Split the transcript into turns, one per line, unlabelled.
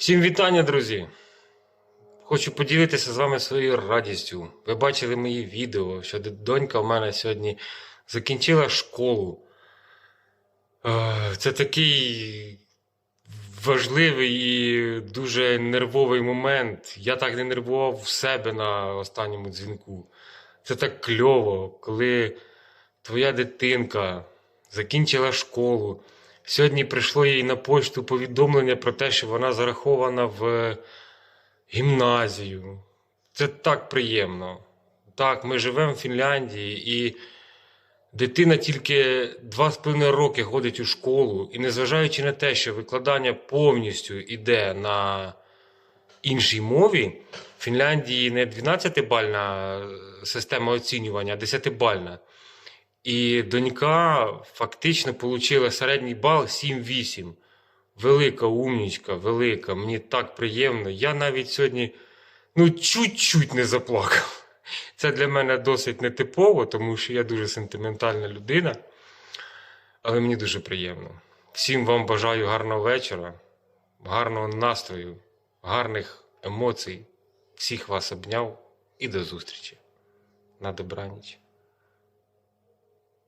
Всім вітання, друзі! Хочу поділитися з вами своєю радістю. Ви бачили мої відео, що донька в мене сьогодні закінчила школу. Е, Це такий важливий і дуже нервовий момент. Я так не нервував в себе на останньому дзвінку. Це так кльово, коли твоя дитинка закінчила школу. Сьогодні прийшло їй на пошту повідомлення про те, що вона зарахована в гімназію. Це так приємно. Так, ми живемо в Фінляндії, і дитина тільки два з половиною роки ходить у школу, і незважаючи на те, що викладання повністю йде на іншій мові, в Фінляндії не 12-бальна система оцінювання, а 10-бальна. І донька фактично отримала середній бал 7-8. Велика умнічка, велика. Мені так приємно. Я навіть сьогодні ну, чуть-чуть не заплакав. Це для мене досить нетипово, тому що я дуже сентиментальна людина. Але мені дуже приємно. Всім вам бажаю гарного вечора, гарного настрою, гарних емоцій. Всіх вас обняв і до зустрічі. На добраніч.